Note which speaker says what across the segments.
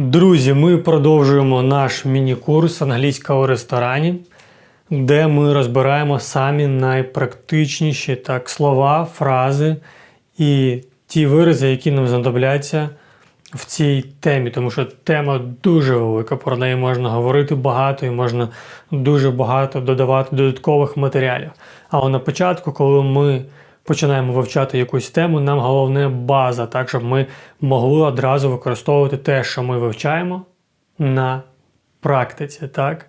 Speaker 1: Друзі, ми продовжуємо наш міні-курс англійська у ресторані, де ми розбираємо самі найпрактичніші так, слова, фрази і ті вирази, які нам знадобляться в цій темі, тому що тема дуже велика, про неї можна говорити багато і можна дуже багато додавати додаткових матеріалів. Але на початку, коли ми починаємо вивчати якусь тему, нам головне база, так щоб ми могли одразу використовувати те, що ми вивчаємо на практиці. так?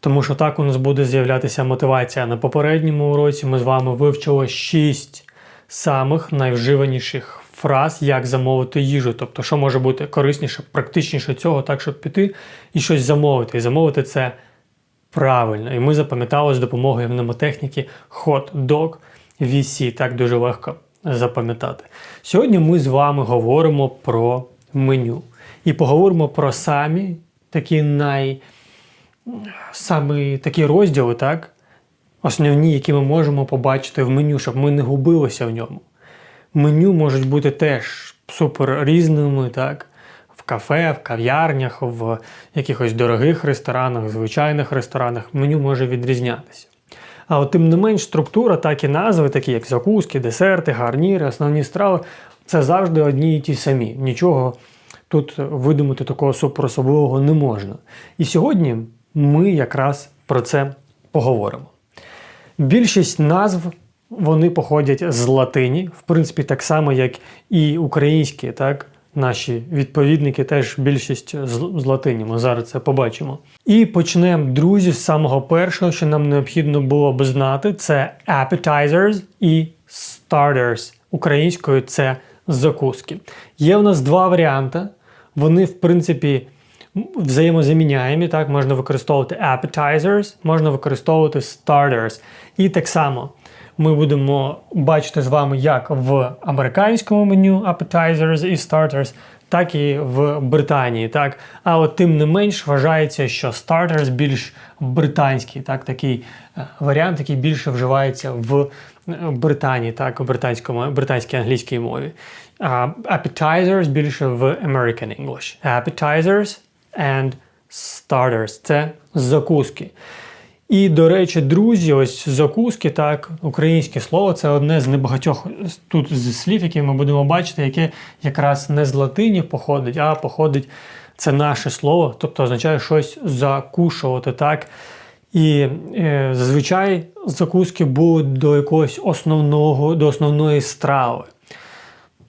Speaker 1: Тому що так у нас буде з'являтися мотивація. На попередньому уроці ми з вами вивчили 6 самих найвживаніших фраз, як замовити їжу. Тобто, що може бути корисніше, практичніше цього, так, щоб піти і щось замовити. І замовити це правильно. І ми запам'ятали з допомогою мнемотехніки dog VC. Так дуже легко запам'ятати. Сьогодні ми з вами говоримо про меню. І поговоримо про самі такі най... самі такі розділи, так? Основні, які ми можемо побачити в меню, щоб ми не губилися в ньому. Меню можуть бути теж супер різними, так? В кафе, в кав'ярнях, в якихось дорогих ресторанах, звичайних ресторанах меню може відрізнятися. А от тим не менш структура, так і назви, такі як закуски, десерти, гарніри, основні страви, це завжди одні і ті самі. Нічого тут видумати такого суперособливого не можна. І сьогодні ми якраз про це поговоримо. Більшість назв вони походять з латині, в принципі, так само, як і українські, так. Наші відповідники теж більшість з, латині. Ми зараз це побачимо. І почнемо, друзі, з самого першого, що нам необхідно було би знати, це appetizers і starters. Українською це закуски. Є у нас два варіанти. Вони, в принципі, взаємозаміняємі. Так, можна використовувати appetizers, можна використовувати starters. І так само ми будемо бачити з вами як в американському меню appetizers і starters, так і в Британії. Так? А от тим не менш вважається, що starters більш британський, так? такий е, варіант, який більше вживається в е, Британії, так, у британському, британській англійській мові. А appetizers більше в American English. Appetizers and starters це закуски. І, до речі, друзі, ось закуски, так, українське слово це одне з небагатьох тут з слів, які ми будемо бачити, яке якраз не з латині походить, а походить це наше слово, тобто означає щось закушувати. так. І е, зазвичай закуски будуть до якогось основного, до основної страви.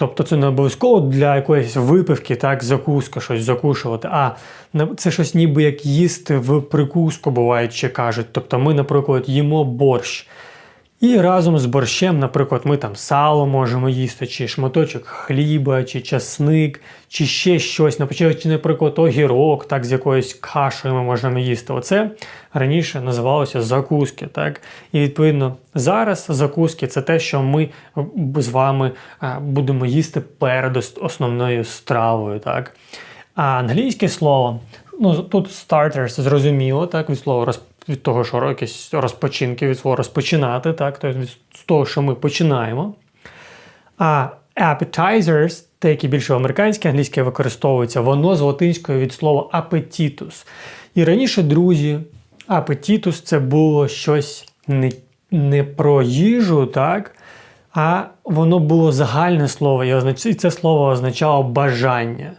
Speaker 1: Тобто це не обов'язково для якоїсь випивки, так, закуска, щось закушувати. А це щось ніби як їсти в прикуску, буває, ще кажуть. Тобто ми, наприклад, їмо борщ. І разом з борщем, наприклад, ми там сало можемо їсти, чи шматочок хліба, чи часник, чи ще щось, чи, наприклад, огірок, так, з якоюсь кашею ми можемо їсти. Оце раніше називалося закуски. так. І відповідно зараз закуски це те, що ми з вами будемо їсти перед основною стравою. так. А англійське слово, ну тут starters, зрозуміло, так, від слова розповідати від того, що якісь розпочинки, від свого розпочинати, так, тобто від того, що ми починаємо. А appetizers, те, які більше в американській англійській використовуються, воно з латинської від слова appetitus. І раніше, друзі, appetitus це було щось не не про їжу, так? а воно було загальне слово, і це слово означало бажання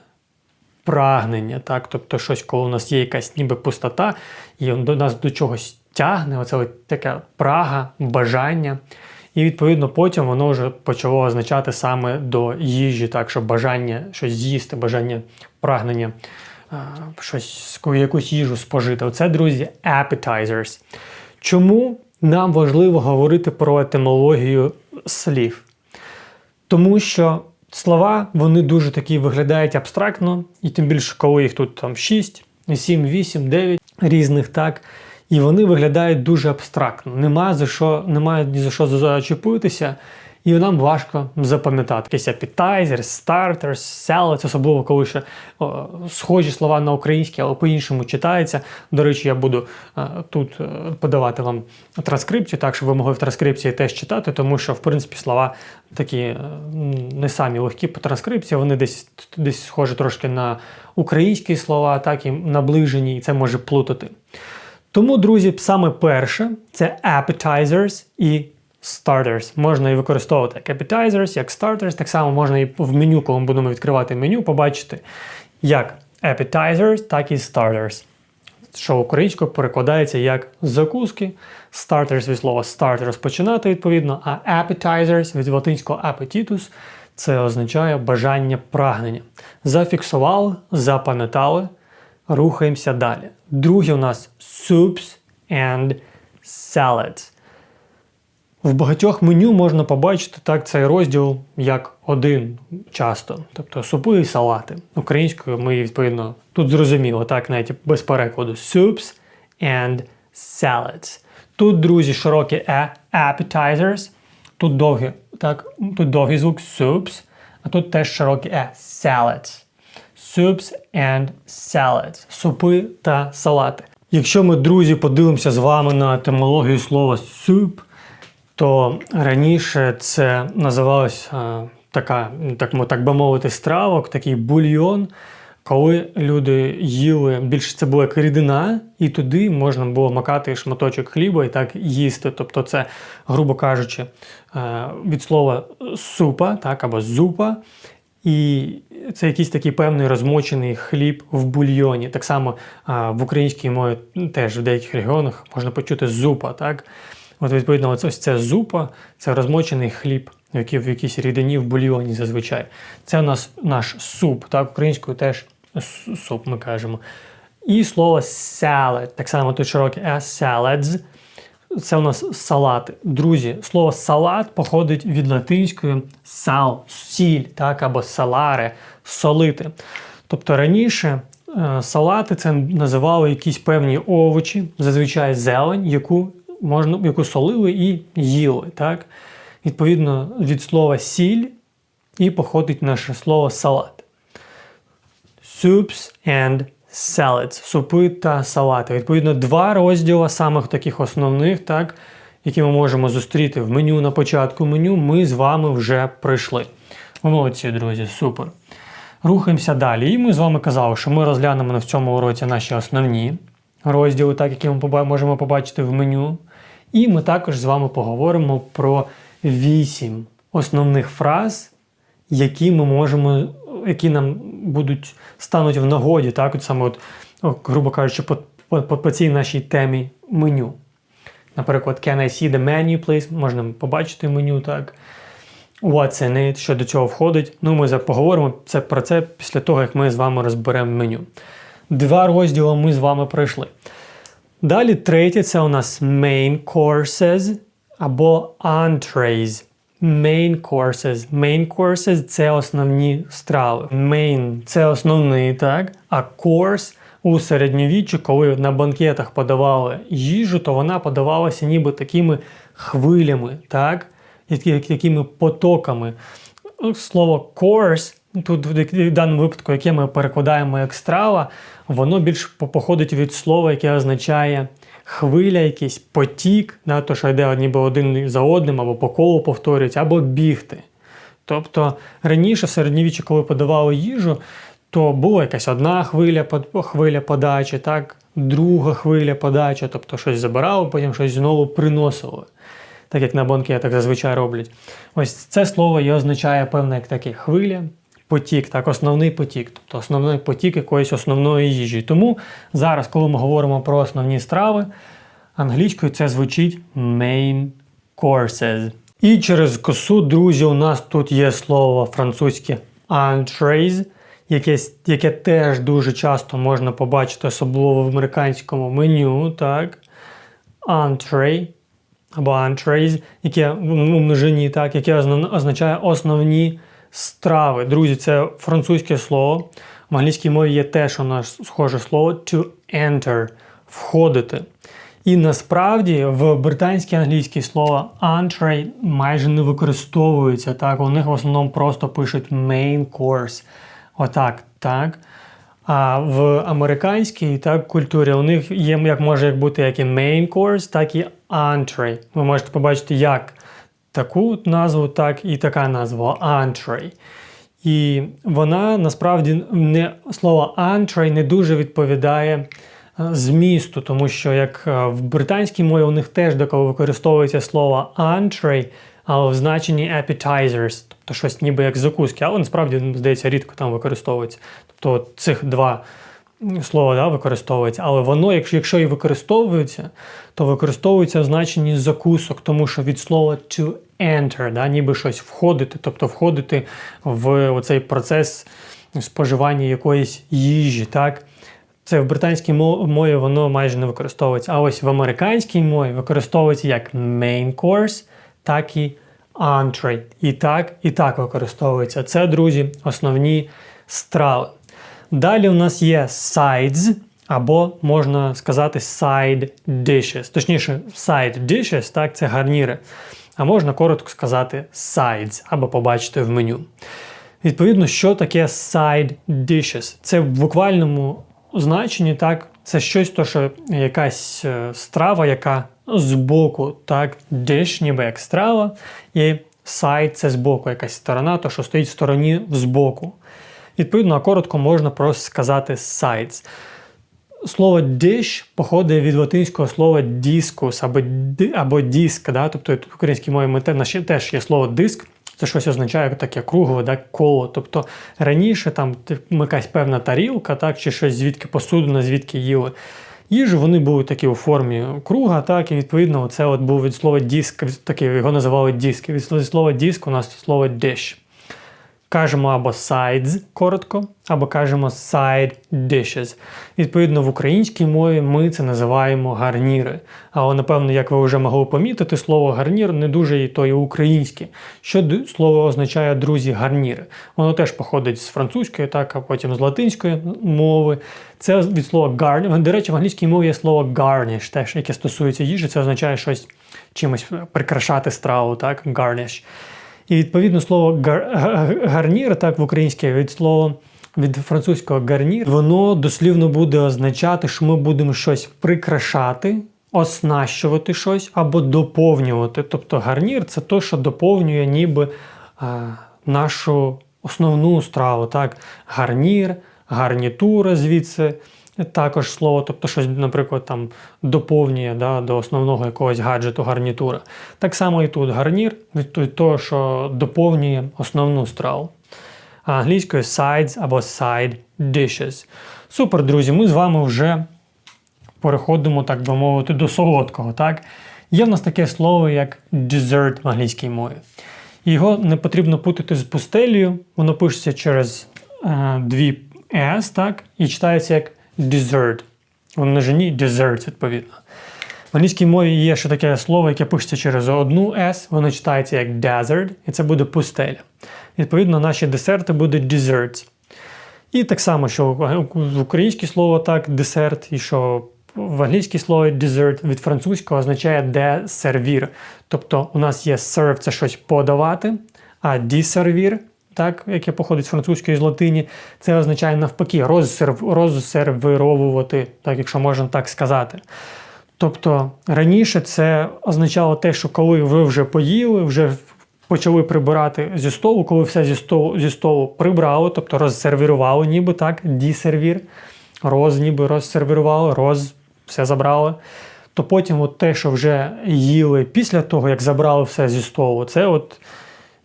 Speaker 1: прагнення, так? тобто щось, коли у нас є якась ніби пустота, і до нас до чогось тягне, оце от таке прага, бажання. І відповідно потім воно вже почало означати саме до їжі, так що бажання щось з'їсти, бажання прагнення щось, якусь їжу спожити. Оце, друзі, appetizers. Чому нам важливо говорити про етимологію слів? Тому що Слова вони дуже такі виглядають абстрактно, і тим більше, коли їх тут там 6, 7, 8, 9 різних, так. І вони виглядають дуже абстрактно. Нема за що, Немає ні за що зачепитися. І нам важко запам'ятати. Якісь appetizers, starters, salads, особливо коли ще о, схожі слова на українські, але по-іншому читається. До речі, я буду е, тут е, подавати вам транскрипцію, так щоб ви могли в транскрипції теж читати, тому що, в принципі, слова такі е, не самі легкі по транскрипції, вони десь десь схожі трошки на українські слова, так і наближені, і це може плутати. Тому, друзі, саме перше це appetizers і starters. Можна і використовувати як appetizers, як starters. Так само можна і в меню, коли ми будемо відкривати меню, побачити як appetizers, так і starters. Що українською перекладається як закуски. Starters від слова start розпочинати, відповідно, а appetizers від латинського appetitus це означає бажання прагнення. Зафіксували, запам'ятали, рухаємося далі. Друге у нас soups and salads. В багатьох меню можна побачити так цей розділ як один часто, тобто супи і салати. Українською ми відповідно тут зрозуміло, так навіть без перекладу soups and salads. Тут, друзі, широкі e, appetizers, тут довгі, так, тут довгий звук soups, а тут теж широкі e, salads. Soups and salads. Супи та салати. Якщо ми, друзі, подивимося з вами на етимологію слова soup, то раніше це називалось а, така, так, так би мовити, стравок, такий бульйон, коли люди їли, більше це була рідина, і туди можна було макати шматочок хліба і так їсти. Тобто, це, грубо кажучи, від слова супа так, або зупа. І це якийсь такий певний розмочений хліб в бульйоні. Так само в українській мові теж в деяких регіонах можна почути зупа. так. От, відповідно, ось ця зупа це розмочений хліб, який в якійсь рідині в бульйоні зазвичай. Це у нас наш суп, так, українською теж суп ми кажемо. І слово salad, так само тут широке S, salads. Це у нас салат. Друзі, слово салат походить від латинської сал, сіль, так, або саларе, солити. Тобто раніше е, салати це називали якісь певні овочі, зазвичай зелень, яку можна, яку солили і їли. Так? Відповідно, від слова сіль і походить наше слово салат. Soups and salads. Супи та салати. Відповідно, два розділи самих таких основних, так, які ми можемо зустріти в меню на початку меню, ми з вами вже пройшли. Молодці, друзі, супер. Рухаємося далі. І ми з вами казали, що ми розглянемо на цьому уроці наші основні розділи, так, які ми можемо побачити в меню. І ми також з вами поговоримо про вісім основних фраз, які ми можемо, які нам будуть стануть в нагоді, так, от саме, от, грубо кажучи, по, по, по цій нашій темі меню. Наприклад, Can I see the menu, please? Можна побачити меню, так. What's in it, що до цього входить. Ну, ми поговоримо це, про це після того, як ми з вами розберемо меню. Два розділи ми з вами пройшли. Далі третє це у нас main courses або entrees. Main courses. Main courses це основні страви. Main це основний, так? А course у середньовіччі, коли на банкетах подавали їжу, то вона подавалася ніби такими хвилями, так? Якими потоками. Слово course, тут в даному випадку, яке ми перекладаємо як страва, воно більш походить від слова, яке означає хвиля, якийсь потік, да, то що йде ніби один за одним, або по колу повторюється, або бігти. Тобто раніше в середньовіччі, коли подавали їжу, то була якась одна хвиля хвиля подачі, так, друга хвиля подачі, тобто щось забирали, потім щось знову приносили. Так як на банкетах зазвичай роблять. Ось це слово і означає певна як таке хвиля, потік, так, основний потік, тобто основний потік якоїсь основної їжі. Тому зараз, коли ми говоримо про основні страви, англійською це звучить main courses. І через косу, друзі, у нас тут є слово французьке entrees, яке яке теж дуже часто можна побачити, особливо в американському меню. так, Entree або entrees, яке в множині, так, яке означає основні страви. Друзі, це французьке слово. В англійській мові є теж у нас схоже слово to enter входити. І насправді в британській англійській слово entree майже не використовується. Так, у них в основному просто пишуть main course. Отак, так. А в американській так, культурі у них є як може бути як і main course, так і entree. Ви можете побачити як таку назву, так і така назва entree. І вона насправді не слово entree не дуже відповідає е, змісту, тому що як е, в британській мові у них теж деколи використовується слово entree, але в значенні appetizers, тобто щось ніби як закуски, але насправді, здається, рідко там використовується. Тобто цих два слова да, використовується, але воно, якщо якщо і використовується, то використовується в значенні закусок, тому що від слова to enter, да, ніби щось входити, тобто входити в оцей процес споживання якоїсь їжі. так. Це в британській мові воно майже не використовується. А ось в американській мові використовується як main course, так і entree. І так, і так використовується. Це, друзі, основні страви. Далі у нас є sides, або можна сказати side dishes. Точніше, side dishes, так, це гарніри. А можна коротко сказати sides, або побачити в меню. Відповідно, що таке side dishes? Це в буквальному значенні, так, це щось, то, що якась е, страва, яка збоку, так, dish, ніби як страва, і side це збоку, якась сторона, то що стоїть в стороні збоку. Відповідно, коротко можна просто сказати sides. Слово dish походить від латинського слова discus або або диск. Да? Тобто в українській мові ми теж є слово диск, це щось означає таке кругове, да? коло. Тобто раніше там якась певна тарілка, так, чи щось звідки посудина, звідки їли. Їжу вони були такі у формі круга, так, і відповідно це от був від слова диск, такі, його називали диск. Від слова диск у нас слово dish кажемо або sides коротко, або кажемо side dishes. Відповідно, в українській мові ми це називаємо гарніри. Але, напевно, як ви вже могли помітити, слово гарнір не дуже і то і українське. Що слово означає друзі гарніри? Воно теж походить з французької, так, а потім з латинської мови. Це від слова garnish. До речі, в англійській мові є слово garnish, теж, яке стосується їжі, це означає щось чимось прикрашати страву, так, garnish. І відповідно слово гарнір, так в українське від слова від французького гарнір, воно дослівно буде означати, що ми будемо щось прикрашати, оснащувати щось або доповнювати. Тобто гарнір це то, що доповнює ніби а, нашу основну страву. так, Гарнір, гарнітура звідси. Також слово, тобто щось, наприклад, там доповнює да, до основного якогось гаджету гарнітура. Так само і тут гарнір від того, що доповнює основну страву. А англійською sides або side dishes. Супер, друзі, ми з вами вже переходимо, так би мовити, до солодкого. так? Є в нас таке слово, як dessert в англійській мові. Його не потрібно путати з пустелею, воно пишеться через е, дві S, так, і читається як dessert. В множині desserts, відповідно. В англійській мові є ще таке слово, яке пишеться через одну S, воно читається як desert, і це буде пустеля. Відповідно, наші десерти будуть desserts. І так само, що в українське слово так десерт, і що в англійській слові dessert від французького означає де сервір. Тобто у нас є serve це щось подавати, а desservir так, яке походить з французької з латині, це означає навпаки розсерв, розсервировувати, так, якщо можна так сказати. Тобто раніше це означало те, що коли ви вже поїли, вже почали прибирати зі столу, коли все зі столу зі столу прибрали, тобто розсервірували, ніби так, дісервір, роз ніби розсервірували, роз все забрали. То потім от те, що вже їли після того, як забрали все зі столу, це от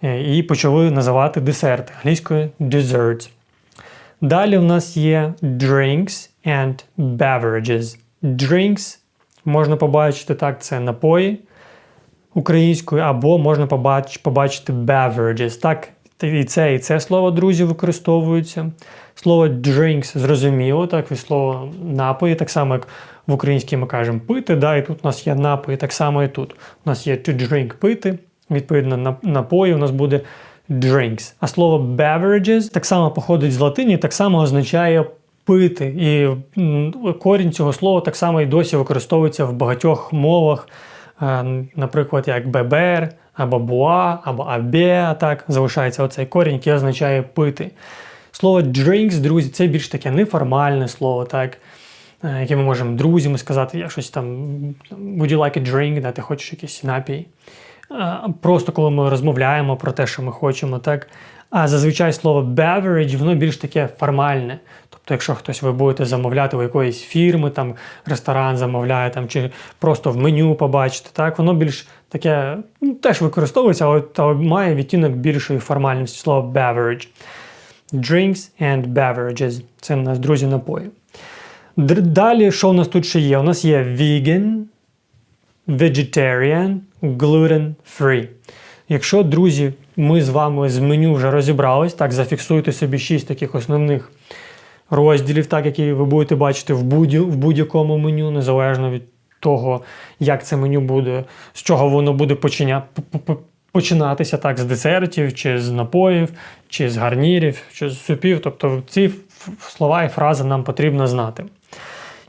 Speaker 1: і почали називати десерти англійською desserts. Далі в нас є drinks and beverages. Drinks можна побачити так, це напої українською, або можна побачити beverages. Так, і це і це слово, друзі, використовуються. Слово drinks зрозуміло, так, від слова напої, так само, як в українській ми кажемо пити. да, І тут у нас є напої, так само і тут. У нас є to drink пити. Відповідно, напої у нас буде drinks. А слово beverages так само походить з латині, так само означає пити. І корінь цього слова так само і досі використовується в багатьох мовах, Е, наприклад, як бебер, або буа, або абе, так залишається оцей корінь, який означає пити. Слово drinks, друзі, це більш таке неформальне слово, так, е, яке ми можемо друзям сказати, я щось там, would you like a drink, да, ти хочеш якийсь напій. Е, Просто коли ми розмовляємо про те, що ми хочемо, так. А зазвичай слово beverage, воно більш таке формальне. Тобто, якщо хтось ви будете замовляти у якоїсь фірми, там ресторан замовляє, там, чи просто в меню побачите, так, воно більш таке ну, теж використовується, але та має відтінок більшої формальності слово beverage. Drinks and beverages. Це у нас друзі напої. Далі, що у нас тут ще є? У нас є vegan, vegetarian, gluten free. Якщо, друзі, ми з вами з меню вже розібрались, так, зафіксуйте собі шість таких основних розділів, так, які ви будете бачити в, будь- в будь-якому меню, незалежно від того, як це меню буде, з чого воно буде починя... починатися, так, з десертів, чи з напоїв, чи з гарнірів, чи з супів. Тобто ці слова і фрази нам потрібно знати.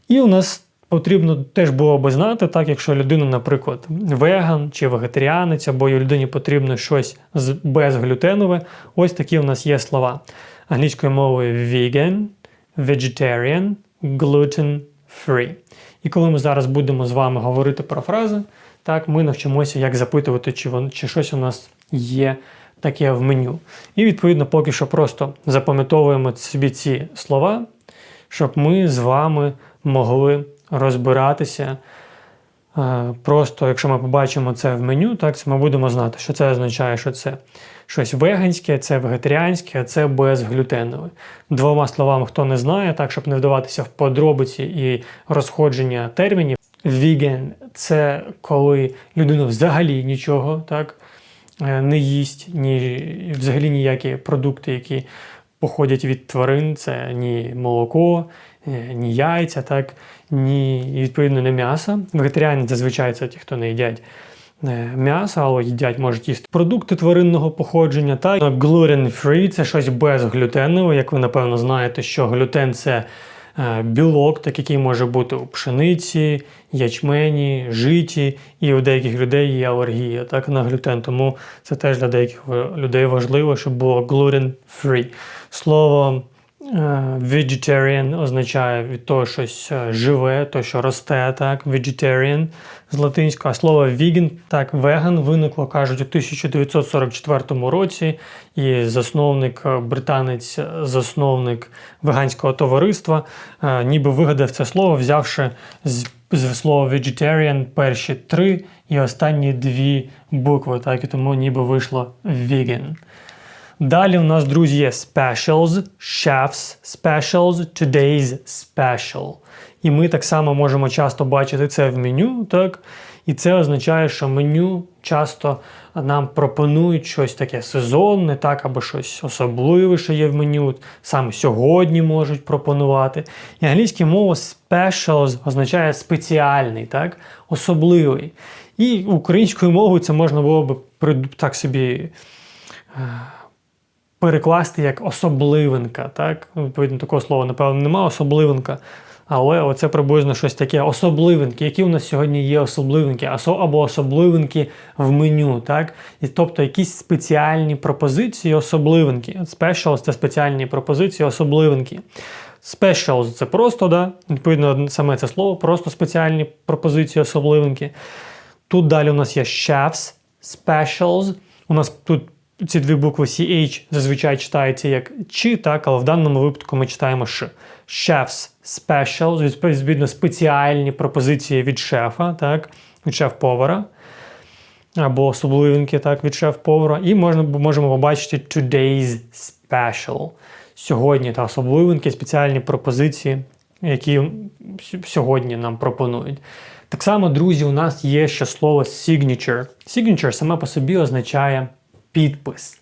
Speaker 1: І у нас потрібно теж було би знати, так, якщо людина, наприклад, веган чи вегетаріанець, або людині потрібно щось безглютенове, ось такі у нас є слова. Англійською мовою vegan, vegetarian, gluten free. І коли ми зараз будемо з вами говорити про фрази, так, ми навчимося, як запитувати, чи, вон, чи щось у нас є таке в меню. І відповідно поки що просто запам'ятовуємо собі ці слова, щоб ми з вами могли розбиратися. Е, Просто, якщо ми побачимо це в меню, так це ми будемо знати, що це означає, що це щось веганське, це вегетаріанське, а це безглютенове. Двома словами, хто не знає, так щоб не вдаватися в подробиці і розходження термінів. Vegan – це коли людина взагалі нічого так, е, не їсть, ні, взагалі ніякі продукти, які походять від тварин, це ні молоко, ні яйця, так, ні, відповідно, не м'ясо. Вегетаріани зазвичай це ті, хто не їдять е, м'ясо, але їдять, можуть їсти продукти тваринного походження. Так, gluten free це щось безглютенове, як ви напевно знаєте, що глютен це е, білок, так який може бути у пшениці, ячмені, житі, і у деяких людей є алергія так, на глютен. Тому це теж для деяких людей важливо, щоб було gluten free. Слово е, vegetarian означає від того щось е, живе, то, що росте, так, vegetarian з латинського, а слово vegan, так, веган виникло, кажуть, у 1944 році, і засновник, е, британець, е, засновник веганського товариства, е, ніби вигадав це слово, взявши з, з слова vegetarian перші три і останні дві букви, так, і тому ніби вийшло vegan. Далі у нас, друзі, є specials, chefs specials, today's special. І ми так само можемо часто бачити це в меню, так? І це означає, що меню часто нам пропонують щось таке сезонне, так, або щось особливе, що є в меню. Саме сьогодні можуть пропонувати. І англійська мова specials означає спеціальний, так? особливий. І українською мовою це можна було б так собі перекласти як особливинка. Так? Ну, Відповідно, такого слова, напевно, немає особливинка. Але оце приблизно щось таке. Особливинки. Які у нас сьогодні є особливинки? Або особливинки в меню. Так? І, тобто якісь спеціальні пропозиції, особливинки. Specials – це спеціальні пропозиції, особливинки. Specials – це просто, да? відповідно, саме це слово, просто спеціальні пропозиції, особливинки. Тут далі у нас є chefs, specials. У нас тут ці дві букви CH зазвичай читаються як чи, так, але в даному випадку ми читаємо Ш. Chefs specials, відповідно, спеціальні пропозиції від шефа, так, від шеф-повара. Або особливинки так, від шеф-повара. І можна, можемо побачити today's special. Сьогодні та особливинки, спеціальні пропозиції, які сьогодні нам пропонують. Так само, друзі, у нас є ще слово signature. Signature саме по собі означає підпис.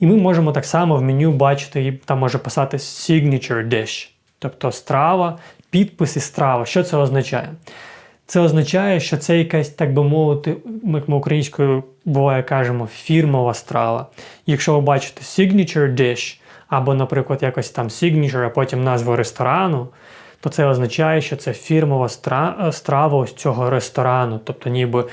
Speaker 1: І ми можемо так само в меню бачити, і там може писати signature dish, тобто страва, підпис і страва. Що це означає? Це означає, що це якась, так би мовити, як ми українською буває кажемо, фірмова страва. Якщо ви бачите signature dish або, наприклад, якось там signature, а потім назва ресторану, то це означає, що це фірмова стра- страва ось цього ресторану, тобто ніби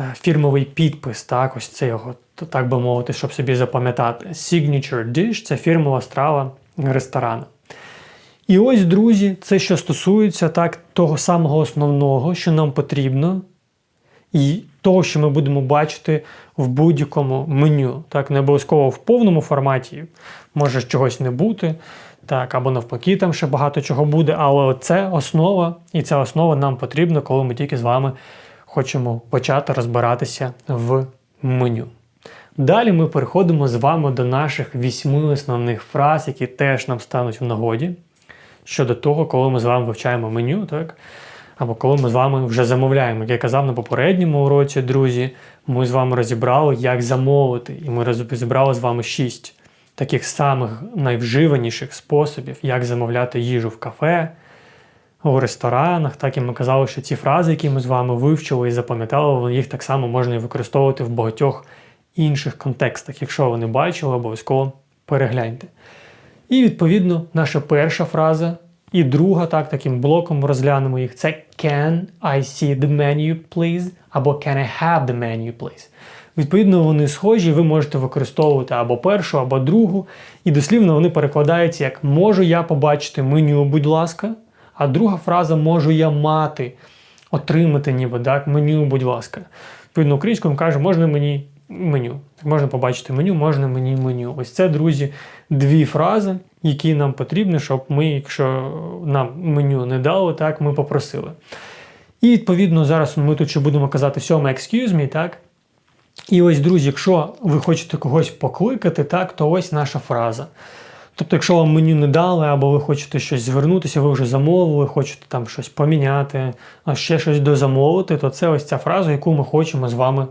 Speaker 1: е, фірмовий підпис, так, ось це його, так би мовити, щоб собі запам'ятати. Signature dish – це фірмова страва ресторану. І ось, друзі, це що стосується так, того самого основного, що нам потрібно, і того, що ми будемо бачити в будь-якому меню. Так, не обов'язково в повному форматі, може чогось не бути, так, або навпаки, там ще багато чого буде, але це основа, і ця основа нам потрібна, коли ми тільки з вами хочемо почати розбиратися в меню. Далі ми переходимо з вами до наших вісьми основних фраз, які теж нам стануть в нагоді щодо того, коли ми з вами вивчаємо меню, так? Або коли ми з вами вже замовляємо. Як я казав на попередньому уроці, друзі, ми з вами розібрали, як замовити. І ми розібрали з вами шість таких самих найвживаніших способів, як замовляти їжу в кафе, у ресторанах. Так і ми казали, що ці фрази, які ми з вами вивчили і запам'ятали, їх так само можна і використовувати в багатьох інших контекстах. Якщо ви не бачили, обов'язково перегляньте. І відповідно наша перша фраза і друга, так, таким блоком розглянемо їх. Це Can I see the menu, please? або Can I have the menu, please? Відповідно, вони схожі, ви можете використовувати або першу, або другу. І дослівно вони перекладаються як Можу я побачити меню, будь ласка. А друга фраза можу я мати, отримати ніби так, меню, будь ласка. Відповідно, українською ми можна мені меню. Можна побачити меню, можна мені меню. Ось це, друзі, дві фрази, які нам потрібні, щоб ми, якщо нам меню не дали, так ми попросили. І відповідно зараз ми тут ще будемо казати сьоме excuse me, так? І ось, друзі, якщо ви хочете когось покликати, так, то ось наша фраза. Тобто, якщо вам меню не дали, або ви хочете щось звернутися, ви вже замовили, хочете там щось поміняти, ще щось дозамовити, то це ось ця фраза, яку ми хочемо з вами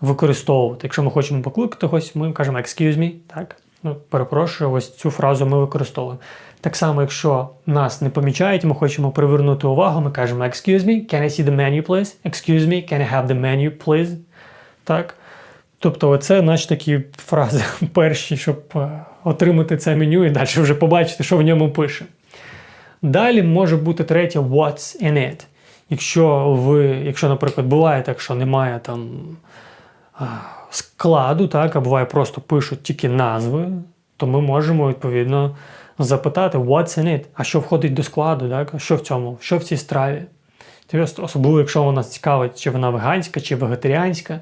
Speaker 1: використовувати. Якщо ми хочемо покликати когось, ми кажемо excuse me, так? Ну, перепрошую, ось цю фразу ми використовуємо. Так само, якщо нас не помічають, ми хочемо привернути увагу, ми кажемо excuse me, can I see the menu, please? Excuse me, can I have the menu, please? Так? Тобто, це наші такі фрази перші, щоб е, отримати це меню і далі вже побачити, що в ньому пише. Далі може бути третє what's in it. Якщо ви, якщо, наприклад, буває так, що немає там складу, так, а буває просто пишуть тільки назви, то ми можемо відповідно запитати what's in it, а що входить до складу, так, що в цьому, що в цій страві. Тобто, особливо, якщо вона цікавить, чи вона веганська, чи вегетаріанська,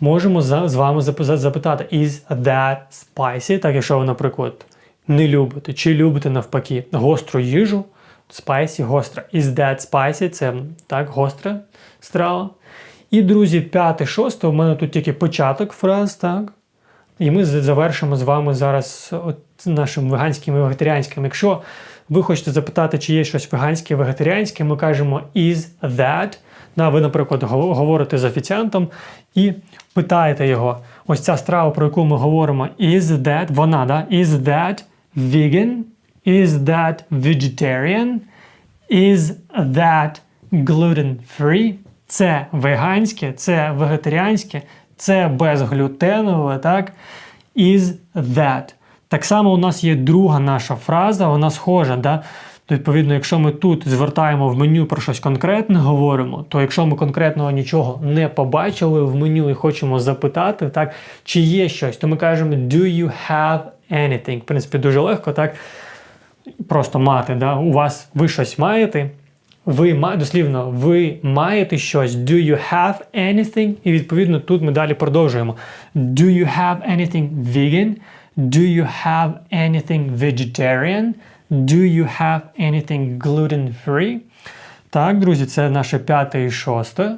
Speaker 1: можемо з вами запитати, is that spicy? Так, якщо ви, наприклад, не любите, чи любите навпаки гостру їжу, spicy, гостра. Is that spicy? Це так, гостра страва. І, друзі, п'яте, шосте, у мене тут тільки початок фраз, так? І ми завершимо з вами зараз от нашим веганським і вегетаріанським. Якщо ви хочете запитати, чи є щось веганське вегетаріанське, ми кажемо is that. Да, ви, наприклад, говорите з офіціантом і питаєте його: ось ця страва, про яку ми говоримо, is that, вона, да? is that vegan? Is that vegetarian? Is that gluten free? Це веганське, це вегетаріанське, це безглютенове, так? Is that. Так само у нас є друга наша фраза, вона схожа. Да? Відповідно, якщо ми тут звертаємо в меню про щось конкретне говоримо, то якщо ми конкретного нічого не побачили в меню і хочемо запитати, так, чи є щось, то ми кажемо Do you have anything? В принципі, дуже легко, так? Просто мати. Да? У вас ви щось маєте. Ви дослівно, ви маєте щось. Do you have anything? І відповідно тут ми далі продовжуємо. Do you have anything vegan? Do you have anything vegetarian? Do you have anything gluten-free? Так, друзі, це наше п'яте і шосте.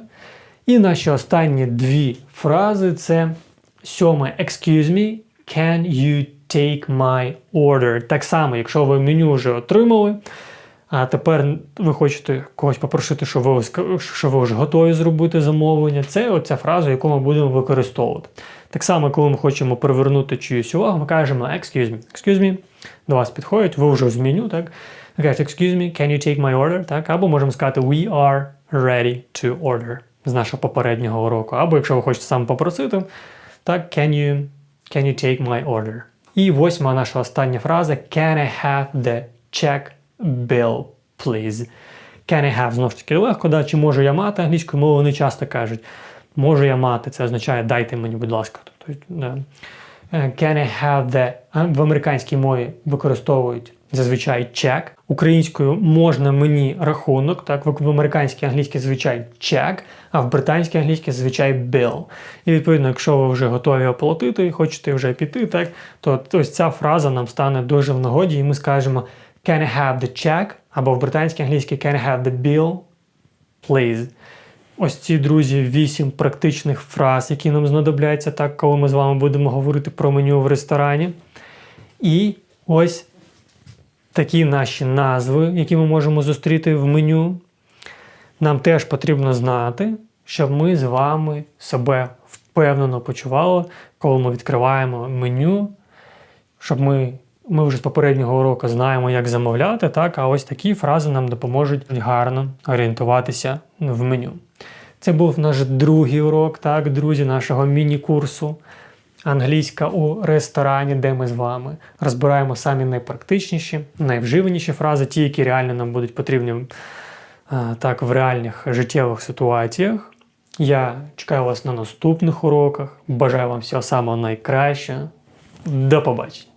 Speaker 1: І наші останні дві фрази це сьоме excuse me, can you take my order? Так само, якщо ви меню вже отримали. А тепер ви хочете когось попросити, що ви що ви вже готові зробити замовлення. Це оця фраза, яку ми будемо використовувати. Так само, коли ми хочемо привернути чиюсь увагу, ми кажемо excuse me, excuse me, до вас підходять, ви вже в меню, так? Ви кажете, excuse me, can you take my order? Так? Або можемо сказати we are ready to order з нашого попереднього уроку. Або якщо ви хочете саме попросити, так, can you, can you take my order? І восьма наша остання фраза Can I have the check bill, please? Can I have знову ж таки легко, да? чи можу я мати англійською мовою, вони часто кажуть. Можу я мати, це означає дайте мені, будь ласка. Тобто, да. Е, Can I have the в американській мові використовують зазвичай чек. Українською можна мені рахунок, так в американській англійській зазвичай чек, а в британській англійській зазвичай bill. І відповідно, якщо ви вже готові оплатити і хочете вже піти, так то ось ця фраза нам стане дуже в нагоді, і ми скажемо Can I have the check? або в британській англійській Can I have the bill, please. Ось ці друзі, вісім практичних фраз, які нам знадобляться, так, коли ми з вами будемо говорити про меню в ресторані. І ось такі наші назви, які ми можемо зустріти в меню. Нам теж потрібно знати, щоб ми з вами себе впевнено почували, коли ми відкриваємо меню, щоб ми, ми вже з попереднього уроку знаємо, як замовляти, так, а ось такі фрази нам допоможуть гарно орієнтуватися в меню. Це був наш другий урок, так, друзі, нашого міні-курсу англійська у ресторані, де ми з вами розбираємо самі найпрактичніші, найвживаніші фрази, ті, які реально нам будуть потрібні так, в реальних життєвих ситуаціях. Я чекаю вас на наступних уроках. Бажаю вам всього самого найкращого. До побачення!